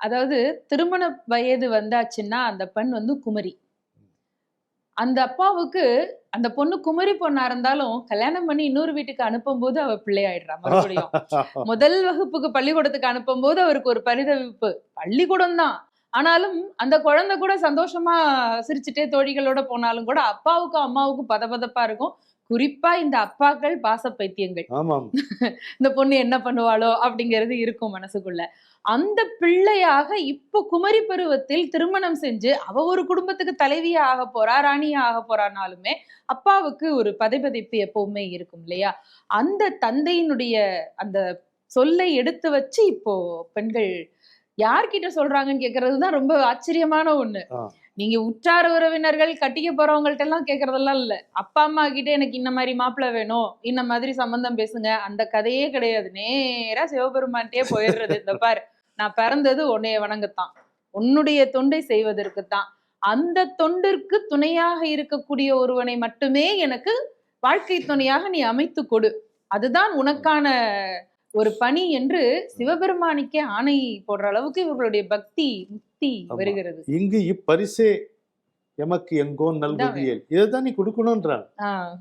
அதாவது திருமண வயது வந்தாச்சுன்னா அந்த பெண் வந்து குமரி. அந்த அப்பாவுக்கு அந்த பொண்ணு குமரி பொண்ணா இருந்தாலும் கல்யாணம் பண்ணி இன்னொரு வீட்டுக்கு அனுப்பும்போது அவ பிள்ளையாயிடுறா மறுபடியும். முதல் வகுப்புக்கு பள்ளிக்கூடத்துக்கு அனுப்பும்போது அவருக்கு ஒரு பரிதவிப்பு. பள்ளிக்கூடம் தான். ஆனாலும் அந்த குழந்தை கூட சந்தோஷமா சிரிச்சுட்டே தோழிகளோட போனாலும் கூட அப்பாவுக்கும் அம்மாவுக்கும் பதபதப்பா இருக்கும். குறிப்பா இந்த அப்பாக்கள் பாச பைத்தியங்கள் இந்த பொண்ணு என்ன பண்ணுவாளோ அப்படிங்கிறது இருக்கும் மனசுக்குள்ள. அந்த பிள்ளையாக இப்போ குமரி பருவத்தில் திருமணம் செஞ்சு அவ ஒரு குடும்பத்துக்கு தலைவியா ஆக போறா ராணியா ஆக போறானாலுமே அப்பாவுக்கு ஒரு பதைபதைப்பு எப்பவுமே இருக்கும் இல்லையா? அந்த தந்தையினுடைய அந்த சொல்லை எடுத்து வச்சு இப்போ பெண்கள் யார்கிட்ட சொல்றாங்கன்னு கேக்குறது தான் ரொம்ப ஆச்சரியமான ஒண்ணு. நீங்க உற்றார் உறவினர்கள் கட்டிக்க போறவங்கள்ட்ட எல்லாம் கேக்குறதெல்லாம் இல்ல. அப்பா அம்மா கிட்ட எனக்கு இந்த மாதிரி மாப்பிள்ளை வேணும் இந்த மாதிரி சம்பந்தம் பேசுங்க அந்த கதையே கிடையாது. நேரா சிவபெருமான்ட்டே போயிடுறது இந்த பாரு. நான் பிறந்தது உன்னைய வணங்கத்தான். உன்னுடைய தொண்டை செய்வதற்குத்தான். அந்த தொண்டிற்கு துணையாக இருக்கக்கூடிய ஒருவனை மட்டுமே எனக்கு வாழ்க்கை துணையாக நீ அமைத்து கொடு. அதுதான் உனக்கான ஒரு பணி என்று சிவபெருமானிக்கே ஆணை போடுற அளவுக்கு இவர்களுடைய பக்தி முக்தி. வருகிறது. இங்கு இப்பரிசே எமக்கு எங்கோ நல்குதியல். இதைதான் நீ கொடுக்கணும்ன்றான் ஆஹ்